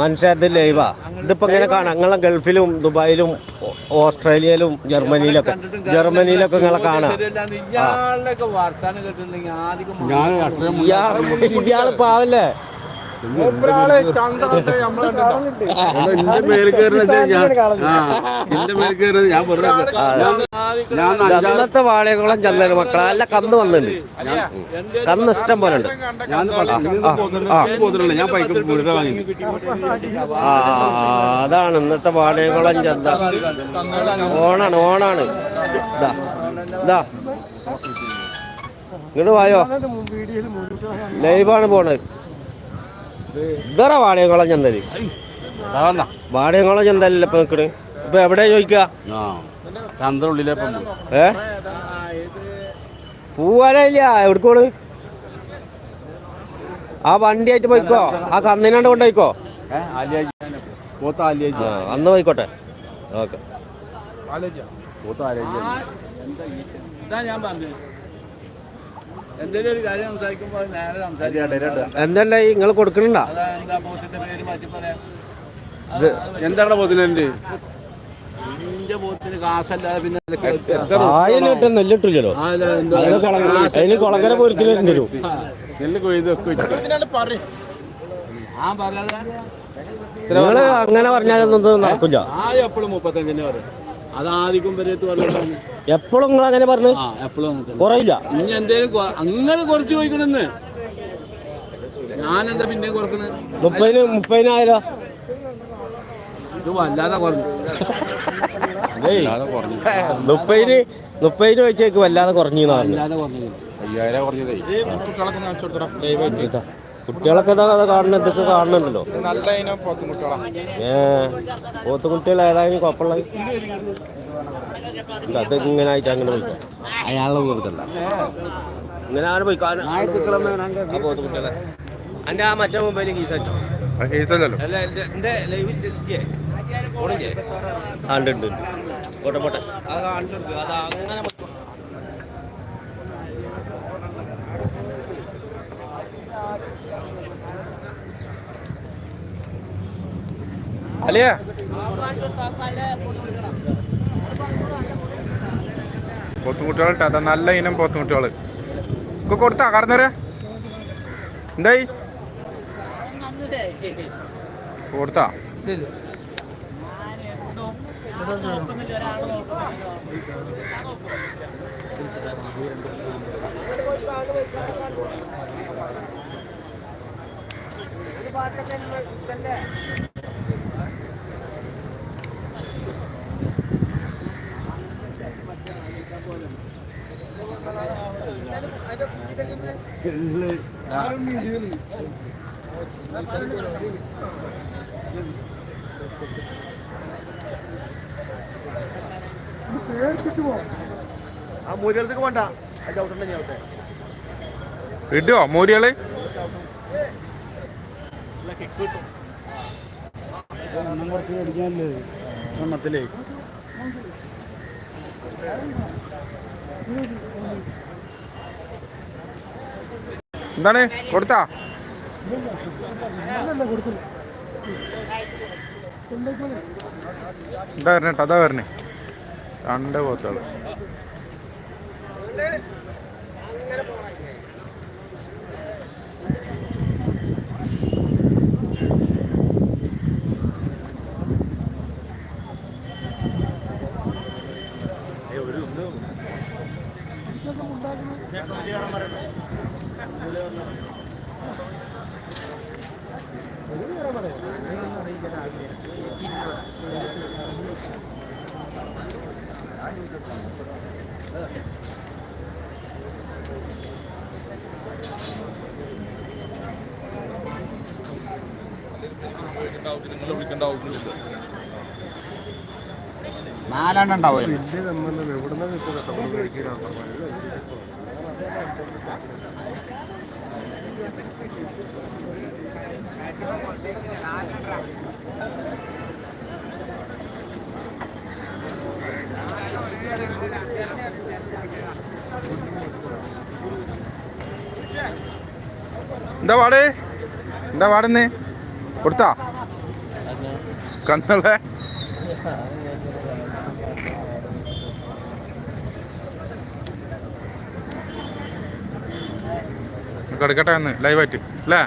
മനസ്സിലായത് ലൈവാ. ഇതിപ്പോ ഇങ്ങനെ കാണാം. നിങ്ങളെ ഗൾഫിലും ദുബായിലും ഓസ്ട്രേലിയയിലും ജർമ്മനിയിലൊക്കെ. ജർമ്മനിയിലൊക്കെ നിങ്ങളെ കാണാം. ഇയാൾ ഇയാൾ പാവല്ലേ? എന്റെ മേൽ കയറുന്നത് ഞാൻ ആ എന്റെ മേൽ കയറുന്നത് ഞാൻ വെറുതെ ഞാൻ അഞ്ചാറ് ഇന്നത്തെ വാഴകുളം ചന്തൽ മക്കളെ നല്ല കന്ന് വന്നിട്ടുണ്ട്. കന്ന് ഇഷ്ടം പോലെ ഉണ്ട്. ഞാൻ ഞാൻ പൈക്ക് മുഴുവൻ വാങ്ങി ആ അതാണ് ഇന്നത്തെ വാഴകുളം ചന്ത ഓണാണ് ഓണാണ്. ഇതാ ഇതാ ഇങ്ങോട്ട് വായോ? ലൈവാണ് പോണത്. ഇതറ വാടകക്കുളം ചന്തൽ വാടകക്കുളം ചന്തല്ല ഇപ്പൊ നിക്കണ്? ഇപ്പൊ എവിടെ ചോദിക്കുക ഉള്ളിലെപ്പം ഏ? പൂവാനില്ല എവിടേക്കോട് ആ വണ്ടി ആയിട്ട് പോയിക്കോ? ആ കന്നിനാണ്ട് കൊണ്ടുപോയിക്കോ? ആ അന്ന് പോയിക്കോട്ടെ. ഓക്കെ. ഞാൻ പറഞ്ഞത്. എന്തെങ്കിലും ഒരു കാര്യം സംസാരിക്കുമ്പോൾ നേരെ സംസാരിക്കാം എന്തല്ലേ നിങ്ങൾ കൊടുക്കണ്ട അതാ എന്താ പോത്തിന്റെ പേര് മാറ്റി പറയാം. എന്താണ്. ആയിരം കിട്ടും അതിന് കുളങ്ങര അതിന് വരും. നെല്ല് കൊയ്ത് നിങ്ങൾ അങ്ങനെ പറഞ്ഞാലൊന്നും നടക്കില്ല. എപ്പോഴും മുപ്പത്തഞ്ചിന് പറയും. വരെത്ത് പറഞ്ഞു എപ്പോഴും നിങ്ങൾ അങ്ങനെ പറഞ്ഞു? ആ എപ്പോഴും. കുറയില്ല. ഇനി എന്തേലും കൊ- അങ്ങനെ കുറച്ച് ചോദിക്കണെന്ന്. ഞാനെന്താ പിന്നെ കുറക്കണേ? മുപ്പതിന് മുപ്പതിനായിരം ഇത് വല്ലാതെ കുറഞ്ഞു. മുപ്പതിന് മുപ്പതിന് വെച്ചേക്ക് വല്ലാതെ കുറഞ്ഞു പറഞ്ഞു. വല്ലാതെ കുറഞ്ഞു. അയ്യായിരം കുറഞ്ഞതേ. ഇതാ. കുട്ടികളൊക്കെ ഇതാ അത് കാണുന്ന ഇതൊക്കെ കാണുന്നുണ്ടല്ലോ. ഏ പോത്തുകുട്ടികൾ ഏതായാലും കൊപ്പുള്ള അത് ഇങ്ങനെ ആയിട്ട് അങ്ങനെ പോയിക്കോ അയാളെ കൊടുക്കണ്ട ഇങ്ങനെ ആണ് പോയി ആ- ആ പോത്തുകുട്ടികളെ. എന്റെ ആ മറ്റേ മൊബൈലിൽ കീസ് ആ കേസല്ലല്ലോ അല്ല എന്റെ ഉണ്ട് ഉണ്ട് ഉണ്ട്. പോട്ടെ പോട്ടെ. അത് കാണിച്ചു കൊടുക്കുക അത് അങ്ങനെ പോയിക്കോ. അല്ലേ പോത്തുകുട്ടികൾ അതാ നല്ല ഇനം പോത്തുകുട്ടികൾ ഒക്കെ കൊടുത്താ കറന്നേരെ. എന്തായി? കൊടുത്താ. ആ മൂലത്തേക്ക് വേണ്ട അതിന്റെ ഔട്ടുണ്ടെങ്കിൽ ഇടുവോ മൂരികൾ കുറച്ച് മേടിക്കാനല്ലേ? എണ്ണത്തിലേ എന്താണ്? കൊടുത്താ? എന്താ വരണേ അതാ വരണേ. രണ്ട് പോത്തുകൾ നാലെണ്ണം ഉണ്ടാവും എന്താ പാട്? എന്താ പാടുന്നേ? കൊടുത്താ? കന്നളെ എടുക്കട്ടെ ഒന്ന് ലൈവായിട്ട് അല്ലേ?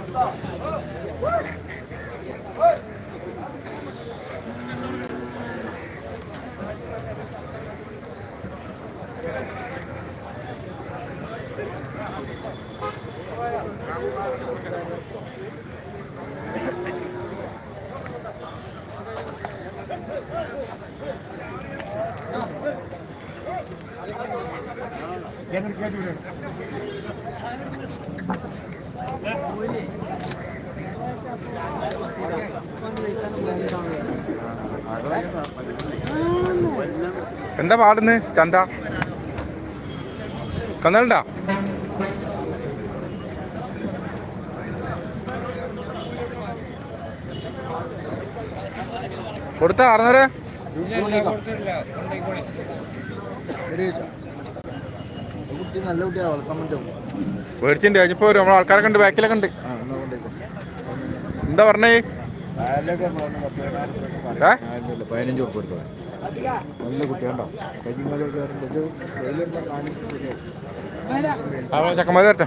എന്താ പാടുന്ന് ചന്ത? കന്നലുണ്ടാ കൊടുത്ത അറുന്നൂറ്? കുട്ടി നല്ല മേടിച്ചിട്ടുണ്ട് കഴിഞ്ഞപ്പോ നമ്മൾ ആൾക്കാരൊക്കെ ഉണ്ട് ബാക്കിലൊക്കെ ഉണ്ട്. എന്താ പറഞ്ഞേ? പതിനഞ്ച് ഉറുപ്പ് നല്ല കുട്ടിയുണ്ടോ? വരട്ടെ.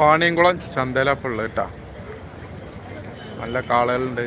വാങ്ങിയാ ചന്തല ഫുള്ള് കേട്ടാ നല്ല കാളകളുണ്ട്.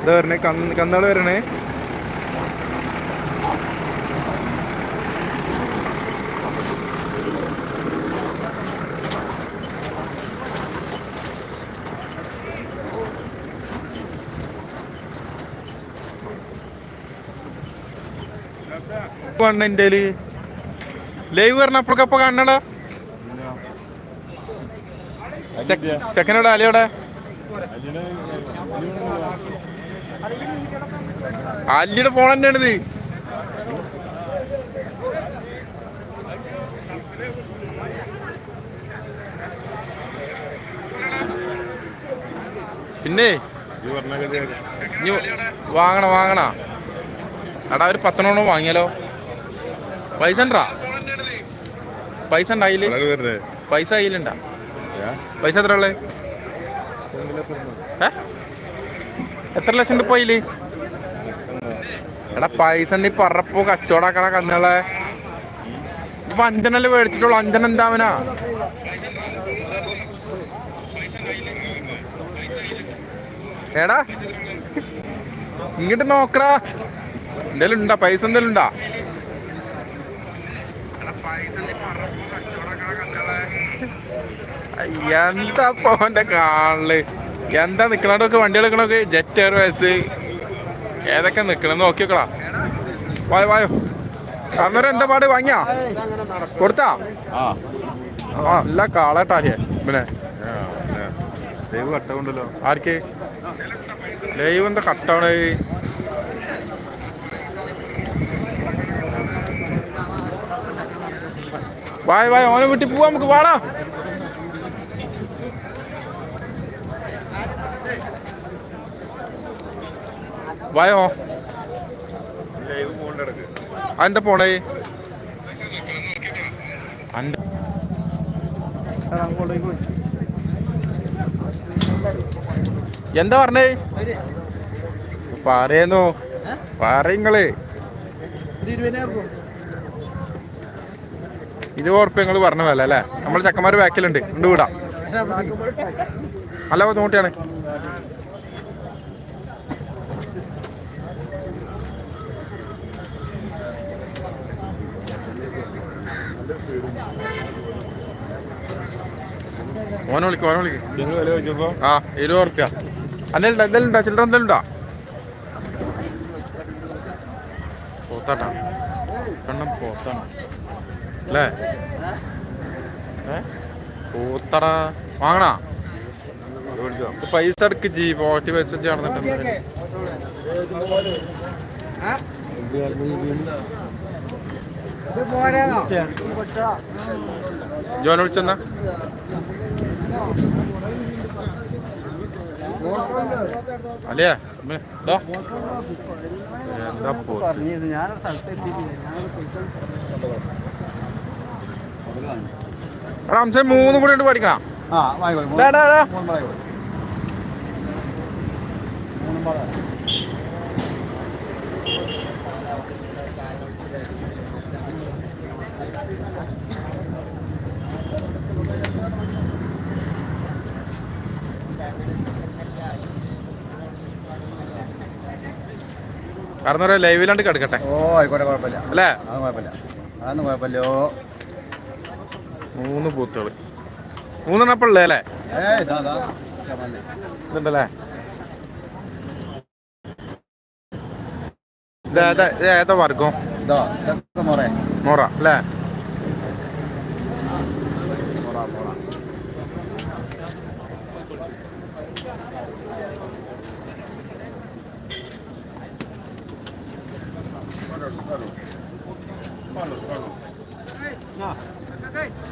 ഇതാ വരണേ. കന്ന് കന്നാൾ വരണേ. എന്റെ ലൈവ് പറഞ്ഞപ്പോഴൊക്കെ കാണണടാ. ചെക്കനോടെ അലിയോടെ അല്ലിയുടെ ഫോൺ തന്നെയാണ് ഇത്. പിന്നെ? വാങ്ങണ വാങ്ങണ. എടാ ഒരു പത്തെണ്ണം വാങ്ങിയാലോ? പൈസ ഉണ്ടാ പൈസ ഉണ്ടാ പൈസ കയ്യിലുണ്ടാ? പൈസ എത്ര ഉള്ളത് എത്ര ലക്ഷം ഉണ്ട് പോയില്ലേ എടാ പൈസ ഉണ്ട് ഈ പറപ്പോ കച്ചവടാക്കട കന്നുകളെ. ഇപ്പൊ അഞ്ചെണ്ണല്ലേ മേടിച്ചിട്ടുള്ളൂ. അഞ്ചന എന്താവനാ എടാ ഇങ്ങോട്ട് നോക്കടാ. എന്തേലും ഉണ്ടാ? പൈസ എന്തേലും ഉണ്ടാ? എന്താ പോന്റെ കാണൽ എന്താ നിക്കണോടൊക്കെ വണ്ടി എടുക്കണൊക്കെ ജെറ്റ് എയർവേസ് ഏതൊക്കെ നിക്കണം നോക്കി നോക്കടാ. വായോ വായോ. അന്നേരം എന്താ പാട്? വാങ്ങിയാ? കൊടുത്താ? ആ. അല്ല കാളട്ടാരിയെ പിന്നെ? ലൈവ് കട്ടുണ്ടല്ലോ ആർക്ക്? ലൈവ് എന്താ കട്ടാണ് വായ വായ. ഓനെ വീട്ടിൽ പോവാ. നമുക്ക് വാടാ വായോ? അതെന്താ പോണേ? എന്താ പറഞ്ഞേ? പറയുന്നു. പറയങ്ങൾ. ഇരുപത് ഉറുപ്പ്യ നിങ്ങൾ പറഞ്ഞ പോലെ അല്ലേ? നമ്മൾ ചക്കന്മാർ ബാക്കിലുണ്ട്. ഉണ്ട് വിടാം. നല്ല ബുദ്ധിമുട്ടിയാണ് ഓനെ വിളിക്കും ഓനെ വിളിക്കും. ആ ഇരുപത് ഉറുപ്പ്യ. അന്നെ എന്തെങ്കിലും ഉണ്ടോ ചില്ലറ എന്തെങ്കിലും ഉണ്ടോ പോത്താട്ടാ. കണ്ണം പോത്താണ്. അല്ലേ? പോത്തട. വാങ്ങണാ? പൈസ എടുക്ക് ജി പോറ്റി പൈസ വെച്ച് നടന്നിട്ടുണ്ട് വിളിച്ചെന്ന? അല്ലേ. എന്താ അംശ മൂന്നും കൂടി ഉണ്ട് പഠിക്കണം. ആ വാങ്ങിക്കോളൂ മൂന്നും പാടാ. കാരണം ഒരു ലൈവിലാണ്ട് കിടക്കട്ടെ ഓ ആയിക്കോട്ടെ കുഴപ്പമില്ല. അല്ലേ? അതൊന്നും കുഴപ്പമില്ല. അതൊന്നും കുഴപ്പമില്ലോ മൂന്ന് പൂത്തുകൾ മൂന്നെണ്ണം ഇപ്പൊ ഉള്ളേ അല്ലേ ഏ ഇതാ ഇതാ. ചമ്മന്തി. ഇതുണ്ടല്ലേ? ഇത് ഏതാ ഇത് ഏതാ വർഗം ഇതാ ഇതൊക്കെ മുറേ. മോറ അല്ലേ മുറ മുറ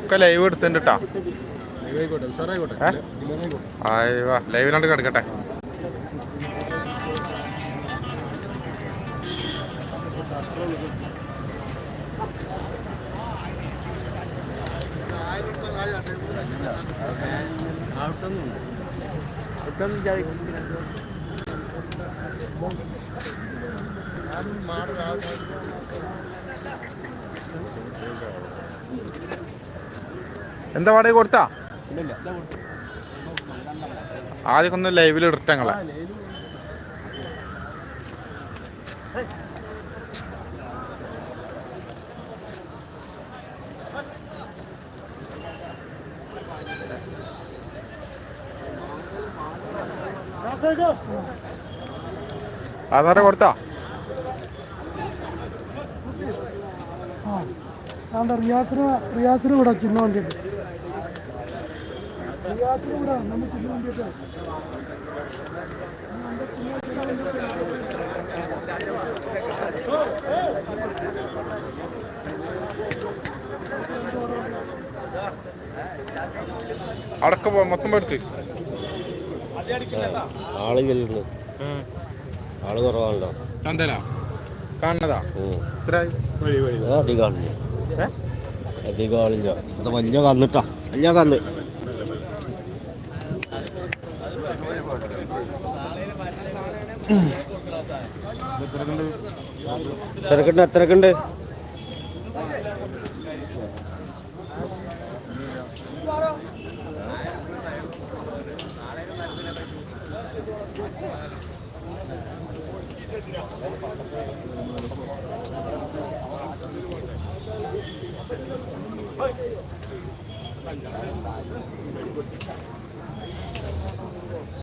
ഒക്കെ ലൈവ് എടുത്തിട്ടുണ്ട് കേട്ടാ ലൈവിലാണ്ട് കിടക്കട്ടെ. എന്താ വാടക കൊടുത്താ? ആദ്യമൊക്കെ ഒന്ന് ലൈവിൽ ഇട്ടങ്ങളെ ആധാരം കൊടുത്താ? റിയാസിന് റിയാസിന് കൂടെ ചിന്ന വണ്ടിയുണ്ട് വണ്ടിയിട്ട് അടക്ക മൊത്തം എടുത്ത്. ആൾ ചെല്ലുന്നു ആൾ കുറവാണല്ലോ. ചന്തല കാണുന്നതാ? അധികം ആളില്ല. അധികം ആളില്ല. അത് വലിയ കന്നിട്ടാ. വലിയ കന്ന്. തിരക്കുണ്ട് എത്രക്കുണ്ട്